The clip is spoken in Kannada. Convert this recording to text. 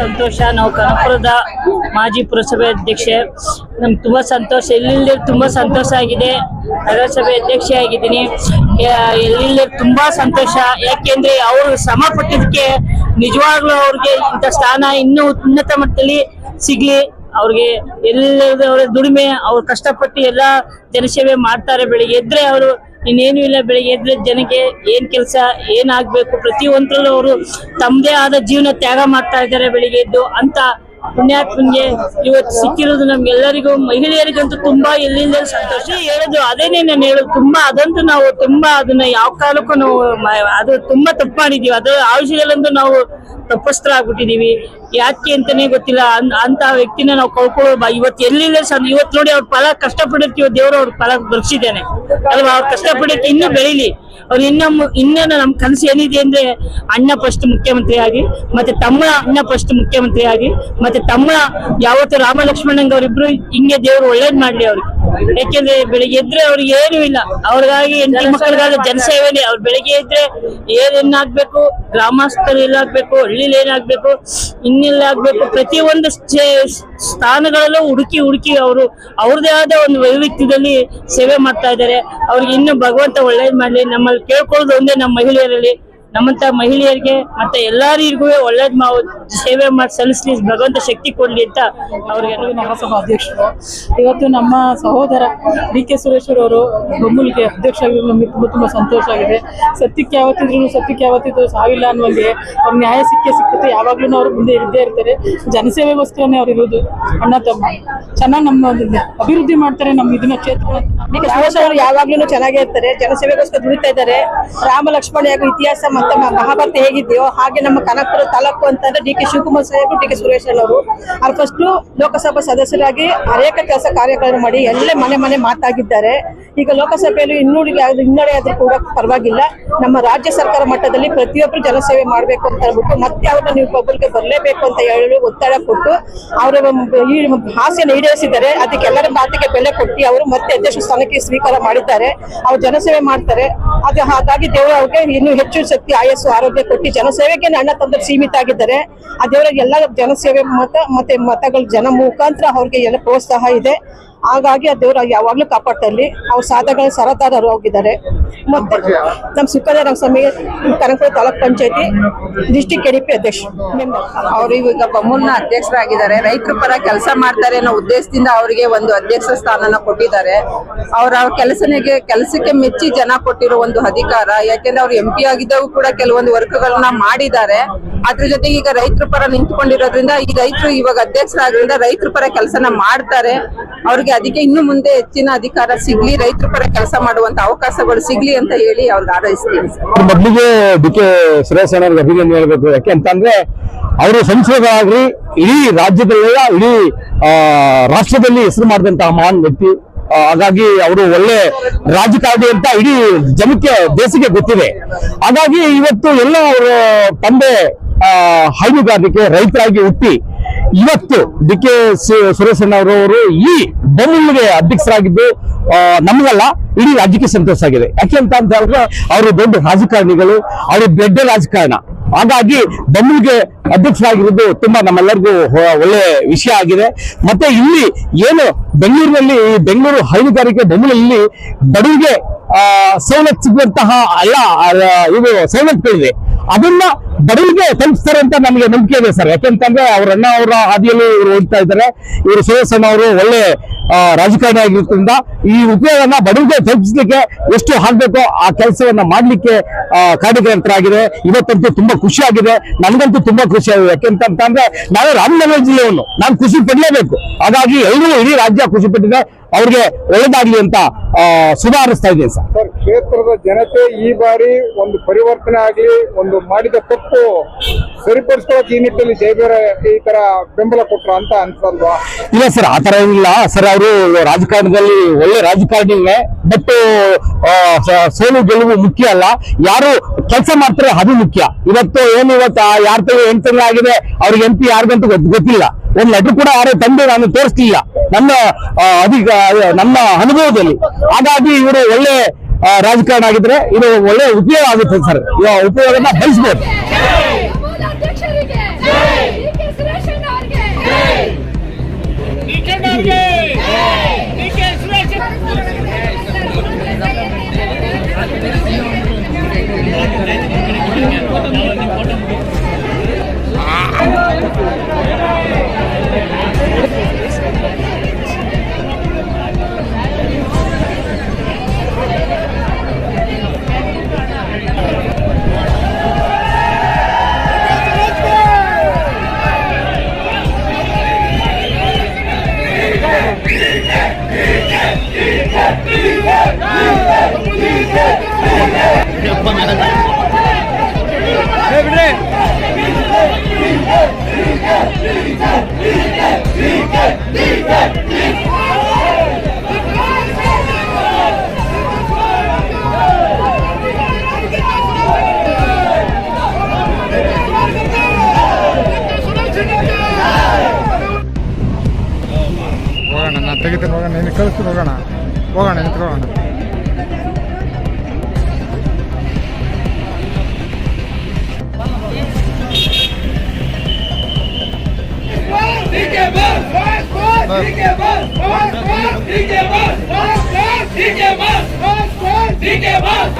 ಸಂತೋಷ. ನಾವು ಕನಪುರದ ಮಾಜಿ ಪುರಸಭೆ ಅಧ್ಯಕ್ಷೆ. ನಮ್ಗೆ ತುಂಬಾ ಸಂತೋಷ. ಎಲ್ಲಿಲ್ಲದೆ ತುಂಬಾ ಸಂತೋಷ ಆಗಿದೆ. ನಗರಸಭೆ ಅಧ್ಯಕ್ಷೆ ಆಗಿದ್ದೀನಿ. ಎಲ್ಲಿಲ್ಲದೆ ತುಂಬಾ ಸಂತೋಷ. ಯಾಕೆಂದ್ರೆ ಅವರು ಶ್ರಮ ಪಟ್ಟಿದ್ದಕ್ಕೆ ನಿಜವಾಗ್ಲೂ ಅವ್ರಿಗೆ ಇಂಥ ಸ್ಥಾನ ಇನ್ನೂ ಉನ್ನತ ಮಟ್ಟದಲ್ಲಿ ಸಿಗ್ಲಿ. ಅವ್ರಿಗೆ ಅವರ ದುಡಿಮೆ, ಅವ್ರು ಕಷ್ಟಪಟ್ಟು ಎಲ್ಲ ಜನಸೇವೆ ಮಾಡ್ತಾರೆ ಬೆಳಿಗ್ಗೆ ಎದ್ರೆ ಅವರು, ಇನ್ನೇನು ಇಲ್ಲ ಬೆಳಿಗ್ಗೆ ಎದ್ರೆ ಜನಕ್ಕೆ ಏನ್ ಕೆಲಸ, ಏನಾಗ್ಬೇಕು, ಪ್ರತಿಯೊಂದ್ರಲ್ಲೂ ಅವರು ತಮ್ಮದೇ ಆದ ಜೀವನ ತ್ಯಾಗ ಮಾಡ್ತಾ ಇದ್ದಾರೆ ಬೆಳಿಗ್ಗೆ ಎದ್ದು ಅಂತ ಪುಣ್ಯಾತ್ಮನ್ಗೆ ಇವತ್ತು ಸಿಕ್ಕಿರೋದು ನಮ್ಗೆಲ್ಲರಿಗೂ, ಮಹಿಳೆಯರಿಗಂತೂ ತುಂಬಾ ಎಲ್ಲಿಂದ ಸಂತೋಷ. ಹೇಳೋದು ಅದೇನೇ ನಾನು ಹೇಳೋದು, ತುಂಬಾ ಅದಂತೂ ನಾವು ತುಂಬಾ ಅದನ್ನ ಯಾವ ಕಾಲಕ್ಕೂ ನಾವು ಅದು ತುಂಬಾ ತಪ್ಪು ಮಾಡಿದೀವಿ. ಅದು ಆ ನಾವು ತಪ್ಪಸ್ಥರಾಗ್ಬಿಟ್ಟಿದೀವಿ ಯಾಕೆ ಅಂತಾನೆ ಗೊತ್ತಿಲ್ಲ. ಅಂತ ವ್ಯಕ್ತಿನ ನಾವು ಕಳ್ಕೊಳ್ಳೋ ಇವತ್ತು ಎಲ್ಲಿಲ್ಲ ಇವತ್ತು ನೋಡಿ ಅವ್ರ ಫಲ ಕಷ್ಟಪಡಿರ್ತೀವಿ ದೇವರು ಅವ್ರ ಫಲ ಬರ್ಸಿದ್ದಾನೆ ಅಲ್ವಾ? ಅವ್ರ ಕಷ್ಟಪಡಕ್ಕೆ ಇನ್ನೂ ಬೆಳಿಲಿ. ಅವ್ರು ಇನ್ನ ಇನ್ನೇನು ಇನ್ನ ನಮ್ ಕನಸು ಏನಿದೆ ಅಂದ್ರೆ ಅಣ್ಣ ಫಸ್ಟ್ ಮುಖ್ಯಮಂತ್ರಿ ಆಗಿ ಮತ್ತೆ ತಮ್ಮ ಅಣ್ಣ ಫಸ್ಟ್ ಮುಖ್ಯಮಂತ್ರಿ ಆಗಿ ಮತ್ತೆ ತಮ್ಮ ಯಾವತ್ತು ರಾಮ ಲಕ್ಷ್ಮಣಂಗ ಅವರಿಬ್ರು ಹಿಂಗೆ ದೇವ್ರು ಒಳ್ಳೇದ್ ಮಾಡ್ಲಿ ಅವ್ರಿಗೆ ಯಾಕೆಂದ್ರೆ ಬೆಳಿಗ್ಗೆ ಇದ್ರೆ ಅವ್ರಿಗೆ ಏನು ಇಲ್ಲ. ಅವ್ರಿಗಾಗಿ ಹೆಂಡತಿ ಮಕ್ಕಳಿಗಾದ ಜನಸೇವೆನೆ. ಅವ್ರು ಬೆಳಿಗ್ಗೆ ಇದ್ರೆ ಏನೇನ್ ಆಗ್ಬೇಕು ಗ್ರಾಮಸ್ಥರು ಎಲ್ಲಾಗ್ಬೇಕು ಹಳ್ಳಿಲಿ ಏನಾಗ್ಬೇಕು, ಇನ್ನೆಲ್ಲ ಆಗ್ಬೇಕು ಪ್ರತಿಯೊಂದು ಸ್ಟೇ- ಸ್ಥಾನಗಳಲ್ಲೂ ಹುಡುಕಿ ಹುಡುಕಿ ಅವರು ಅವ್ರದೇ ಆದ ಒಂದು ವೈವಿಧ್ಯದಲ್ಲಿ ಸೇವೆ ಮಾಡ್ತಾ ಇದ್ದಾರೆ. ಅವ್ರಿಗೆ ಇನ್ನು ಭಗವಂತ ಒಳ್ಳೇದ್ ಮಾಡ್ಲಿ. ನಮ್ಮಲ್ಲಿ ಕೇಳ್ಕೊಳ್ಳೋದು ಒಂದೇ ನಮ್ಮ ಮಹಿಳೆಯರಲ್ಲಿ. ನಮ್ಮಂತ ಮಹಿಳೆಯರಿಗೆ ಮತ್ತೆ ಎಲ್ಲರಿಗೂ ಒಳ್ಳೇದ್ ನಾವು ಸೇವೆ ಮಾಡಿ ಸಲ್ಲಿಸ್ಲಿ, ಭಗವಂತ ಶಕ್ತಿ ಕೊಡ್ಲಿ ಅಂತ ಅವ್ರಿಗೆ ನಗರಸಭಾ ಅಧ್ಯಕ್ಷರು, ಇವತ್ತು ನಮ್ಮ ಸಹೋದರ ಡಿ ಕೆ ಸುರೇಶ್ವರ್ ಅವರು ಬೊಮ್ಮಲ್ಗೆ ಅಧ್ಯಕ್ಷ ನಮಗೆ ತುಂಬ ತುಂಬ ಸಂತೋಷ ಆಗಿದೆ. ಸತ್ಯಕ್ಕೆ ಯಾವತ್ತಿದ್ರು ಸತ್ಯಕ್ಕೆ ಯಾವತ್ತಿದ್ರು ಸಾವಿಲ್ಲ ಅನ್ನುವಂಗೆ ಅವ್ರ ನ್ಯಾಯ ಸಿಕ್ಕೇ ಸಿಕ್ಕುತ್ತೆ. ಯಾವಾಗ್ಲೂ ಅವ್ರು ಮುಂದೆ ಇದ್ದೇ ಇರ್ತಾರೆ. ಜನಸೇವೆಗೋಸ್ಕರನೇ ಅವ್ರು ಇರೋದು. ಅಣ್ಣ, ತಮ್ಮ, ಚೆನ್ನಾಗಿ ನಮ್ಮ ಅಭಿವೃದ್ಧಿ ಮಾಡ್ತಾರೆ ನಮ್ಮ ಇದನ್ನ ಕ್ಷೇತ್ರ ಅವರು ಯಾವಾಗ್ಲೂ ಚೆನ್ನಾಗೇ ಇರ್ತಾರೆ. ಜನಸೇವೆಗೋಸ್ಕರ ದುಡಿತಾ ಇದ್ದಾರೆ. ರಾಮ ಲಕ್ಷ್ಮಣ ಹಾಗೂ ಇತಿಹಾಸ ಮತ್ತೆ ಮಹಾಭಾರತ ಹೇಗಿದೆಯೋ ಹಾಗೆ ನಮ್ಮ ಕನಕಪುರ ತಾಲೂಕು ಅಂತಂದ್ರೆ D K Shivakumar Saheb D K Suresh ಅವರು. ಅವ್ರು ಫಸ್ಟ್ ಲೋಕಸಭಾ ಸದಸ್ಯರಾಗಿ ಅನೇಕ ಕೆಲಸ ಕಾರ್ಯಗಳನ್ನು ಮಾಡಿ ಎಲ್ಲೇ ಮನೆ ಮನೆ ಮಾತಾಗಿದ್ದಾರೆ. ಈಗ ಲೋಕಸಭೆಯಲ್ಲಿ ಇನ್ನೂರಿಗೆ ಹಿನ್ನಡೆ ಆದ್ರೂ ಕೂಡ ಪರವಾಗಿಲ್ಲ. ನಮ್ಮ ರಾಜ್ಯ ಸರ್ಕಾರ ಮಟ್ಟದಲ್ಲಿ ಪ್ರತಿಯೊಬ್ಬರು ಜನಸೇವೆ ಮಾಡಬೇಕು ಅಂತ ಹೇಳ್ಬಿಟ್ಟು ಮತ್ತೆ ಅವ್ರನ್ನ ನೀವು ಪಬ್ಲಿಕ್ಗೆ ಬರಲೇಬೇಕು ಅಂತ ಹೇಳಿ ಒತ್ತಡ ಕೊಟ್ಟು ಅವರ ಈ ಆಸೆಯನ್ನು ಈಡೇರಿಸಿದ್ದಾರೆ. ಅದಕ್ಕೆಲ್ಲರ ಮಾತಿಗೆ ಬೆಲೆ ಕೊಟ್ಟು ಅವರು ಮತ್ತೆ ಅಧ್ಯಕ್ಷ ಸ್ಥಾನಕ್ಕೆ ಸ್ವೀಕಾರ ಮಾಡಿದ್ದಾರೆ, ಅವ್ರು ಜನಸೇವೆ ಮಾಡ್ತಾರೆ. ಅದು ಹಾಗಾಗಿ ದೇವರು ಅವ್ರಿಗೆ ಇನ್ನೂ ಹೆಚ್ಚು ಶಕ್ತಿ, ಆಯಸ್ಸು, ಆರೋಗ್ಯ ಕೊಟ್ಟು ಜನಸೇವೆಗೆ ಅಣ್ಣ ತಂದ್ರೆ ಸೀಮಿತ ಆಗಿದ್ದಾರೆ. ಆ ದೇವರಿಗೆ ಎಲ್ಲ ಜನಸೇವೆ ಮತ, ಮತ್ತೆ ಮತಗಳ ಜನ ಮುಖಾಂತರ ಅವ್ರಿಗೆ ಎಲ್ಲ ಪ್ರೋತ್ಸಾಹ ಇದೆ. ಹಾಗಾಗಿ ಆ ದೇವ್ರ ಯಾವಾಗ್ಲೂ ಕಾಪಾಡ್ತಲ್ಲಿ ಅವ್ರ ಸಾಧಗಳ ಸರದಾರರು ಹೋಗಿದ್ದಾರೆ. ಮತ್ತೆ ನಮ್ಮ ಸುಖದೇವ ಸ್ವಾಮಿ ಕನಕಪುರ ತಾಲೂಕ್ ಪಂಚಾಯತಿ ಡಿಸ್ಟಿಕ್ ಕೆಡಿಪಿ ಅಧ್ಯಕ್ಷ. ಅವರು ಇವಾಗ ಬಮೂಲ್ನ ಅಧ್ಯಕ್ಷರಾಗಿದ್ದಾರೆ. ರೈತರ ಪರ ಕೆಲಸ ಮಾಡ್ತಾರೆ ಅನ್ನೋ ಉದ್ದೇಶದಿಂದ ಅವರಿಗೆ ಒಂದು ಅಧ್ಯಕ್ಷ ಸ್ಥಾನನ ಕೊಟ್ಟಿದ್ದಾರೆ. ಅವ್ರ ಕೆಲಸನಿಗೆ, ಕೆಲಸಕ್ಕೆ ಮೆಚ್ಚಿ ಜನ ಕೊಟ್ಟಿರೋ ಒಂದು ಅಧಿಕಾರ. ಯಾಕೆಂದ್ರೆ ಅವ್ರು ಎಂ ಪಿ ಆಗಿದ್ದವು ಕೂಡ ಕೆಲವೊಂದು ವರ್ಕ್ಗಳನ್ನ ಮಾಡಿದ್ದಾರೆ. ಅದ್ರ ಜೊತೆಗೆ ಈಗ ರೈತರ ಪರ ನಿಂತ್ಕೊಂಡಿರೋದ್ರಿಂದ ಈ ರೈತರು ಇವಾಗ ಅಧ್ಯಕ್ಷರಾದ್ರಿಂದ ರೈತರ ಪರ ಕೆಲಸನ ಮಾಡ್ತಾರೆ. ಅವ್ರಿಗೆ ಅದಕ್ಕೆ ಇನ್ನು ಮುಂದೆ ಹೆಚ್ಚಿನ ಅಧಿಕಾರ ಸಿಗ್ಲಿ, ರೈತರ ಪರ ಕೆಲಸ ಮಾಡುವಂತ ಅವಕಾಶಗಳು ಸಿಗ್ಲಿ ಅಂತ ಹೇಳಿ ಅವ್ರಿಗೆ ಆರೈಸ್ತೀನಿ ಮೊದಲಿಗೆ ಡಿಕೆ ಸುರೇಶ್ ಅಣ್ಣವ್ರಿಗೆ ಅಭಿನಂದನೆ ಹೇಳ್ಬೇಕು ಯಾಕೆ ಅಂತಂದ್ರೆ, ಅವರು ಸಂಸದರಾಗ್ಲಿ ಇಡೀ ರಾಜ್ಯದಲ್ಲೆಲ್ಲ, ಇಡೀ ರಾಷ್ಟ್ರದಲ್ಲಿ ಹೆಸರು ಮಾಡಿದಂತಹ ಮಹಾನ್ ವ್ಯಕ್ತಿ. ಹಾಗಾಗಿ ಅವರು ಒಳ್ಳೆ ರಾಜಕಾರಣಿ ಅಂತ ಇಡೀ ಜನಕ್ಕೆ ದೇಶಕ್ಕೆ ಗೊತ್ತಿದೆ. ಹಾಗಾಗಿ ಇವತ್ತು ಎಲ್ಲ ಅವರು ತಂದೆ ಹೈನುಗಾರಿಕೆ ರೈತರಾಗಿ ಹುಟ್ಟಿ ಇವತ್ತು ಡಿ ಕೆ ಅವರು ಈ ಬೆನ್ನಿಗೆ ಅಧ್ಯಕ್ಷರಾಗಿದ್ದು ನಮಗಲ್ಲ, ಇಡೀ ರಾಜ್ಯಕ್ಕೆ ಸಂತೋಷ ಆಗಿದೆ. ಯಾಕೆ ಅಂತ ಹೇಳಿದ್ರೆ ಅವರು ದೊಡ್ಡ ರಾಜಕಾರಣಿಗಳು, ಅವರು ದೊಡ್ಡ ರಾಜಕಾರಣ. ಹಾಗಾಗಿ ಬೆನ್ನಿಗೆ ಅಧ್ಯಕ್ಷರಾಗಿರೋದು ತುಂಬಾ ನಮ್ಮೆಲ್ಲರಿಗೂ ಒಳ್ಳೆ ವಿಷಯ ಆಗಿದೆ. ಮತ್ತೆ ಇಲ್ಲಿ ಏನು ಬೆಂಗಳೂರಿನಲ್ಲಿ, ಈ ಬೆಂಗಳೂರು ಹೈನುಗಾರಿಕೆ ಬೆಂಗಳೂರಲ್ಲಿ ಬಡವರಿಗೆ ಸವಲತ್ತು ಸಿಗುವಂತಹ ಎಲ್ಲ ಇದು ಸವಲತ್ತುಗಳಿದೆ ಅದನ್ನ ಬಡವರಿಗೆ ತಲುಪಿಸ್ತಾರೆ ಅಂತ ನಮಗೆ ನಂಬಿಕೆ ಇದೆ ಸರ್. ಯಾಕೆಂತಂದ್ರೆ ಅವ್ರ ಅಣ್ಣ ಅವರ ಹಾದಿಯಲ್ಲಿ ಇವರು ಹೋಗ್ತಾ ಇದ್ದಾರೆ. ಇವರು ಸುರೇಶನ್ ಅವರು ಒಳ್ಳೆ ರಾಜಕಾರಣಿ ಆಗಿರೋದ್ರಿಂದ ಈ ಉಪಯೋಗನ ಬಡವರಿಗೆ ತಲುಪಿಸ್ಲಿಕ್ಕೆ ಎಷ್ಟು ಆಗ್ಬೇಕೋ ಆ ಕೆಲಸವನ್ನ ಮಾಡ್ಲಿಕ್ಕೆ ಕಾರ್ಯಕರ್ತರಾಗಿದೆ ಇವತ್ತಂತೂ ತುಂಬಾ ಖುಷಿ ಆಗಿದೆ. ನನಗಂತೂ ತುಂಬಾ ಖುಷಿ ಆಗಿದೆ. ಯಾಕೆಂತಂದ್ರೆ ನಾನು ರಾಮನಗರ ಜಿಲ್ಲೆಯವನು. ನಾನು ಖುಷಿ ಪಡಲೇಬೇಕು ಹಾಗಾಗಿ ಎಲ್ಲರೂ ಇಡೀ ರಾಜ್ಯ ಖುಷಿ ಪಟ್ಟಿದೆ ಅವ್ರಿಗೆ ಒಳ್ಳೇದಾಗ್ಲಿ ಅಂತ ಸುಧಾರಿಸ್ತಾ ಇದ್ದೀನಿ ಸರ್, ಕ್ಷೇತ್ರದ ಜನತೆ ಈ ಬಾರಿ ಒಂದು ಪರಿವರ್ತನೆ ಆಗಲಿ, ಒಂದು ಮಾಡಿದ ತಪ್ಪು ಸರಿಪಡಿಸ್ಕೊಳಕ್ ಈ ನಿಟ್ಟಿನಲ್ಲಿ ಜೈಬೇರ ಈ ತರ ಬೆಂಬಲ ಕೊಟ್ರ ಅಂತ ಅನ್ಸಲ್ವಾ? ಇಲ್ಲ ಸರ್, ಆ ತರ ಏನಿಲ್ಲ. ಸರ್, ಅವರು ರಾಜಕಾರಣದಲ್ಲಿ ಒಳ್ಳೆ ರಾಜಕಾರಣಿಗೆ ಬಟ್ ಸೋಲು ಗೆಲುವು ಮುಖ್ಯ ಅಲ್ಲ. ಯಾರು ಕೆಲಸ ಮಾಡ್ತಾರೆ ಅದು ಮುಖ್ಯ. ಇವತ್ತು ಏನು ಇವತ್ತು ಯಾರ ತಿಂಗಳು ಎಂಟು ಆಗಿದೆ, ಅವ್ರಿಗೆ ಎಂ ಪಿ ಯಾರಿಗಂತೂ ಗೊತ್- ಗೊತ್ತಿಲ್ಲ. ಒಂದು ಲೆಟರ್ ಕೂಡ ಯಾರು ತಂದು ನಾನು ತೋರಿಸ್ತಿಲ್ಲ ನಮ್ಮ ಅಧಿಕ ನಮ್ಮ ಅನುಭವದಲ್ಲಿ. ಹಾಗಾಗಿ ಇವರು ಒಳ್ಳೆ ರಾಜಕಾರಣ ಆಗಿದ್ರೆ ಇದು ಒಳ್ಳೆ ಉಪಯೋಗ ಆಗುತ್ತೆ ಸರ್. ಉಪಯೋಗನ ಬಯಸ್ಬೋದು. ಹೋಗೋಣ ನಾನು ತೆಗಿತೀನಿ ಹೋಗೋಣ ನೀನು ಕಳಿಸ್ತೀನಿ ಹೋಗೋಣ. ಹೋಗೋಣ ನಿಂತ್ಕೊಳ್ಳೋಣ ಡಿ ಕೆ ಬಾಸ್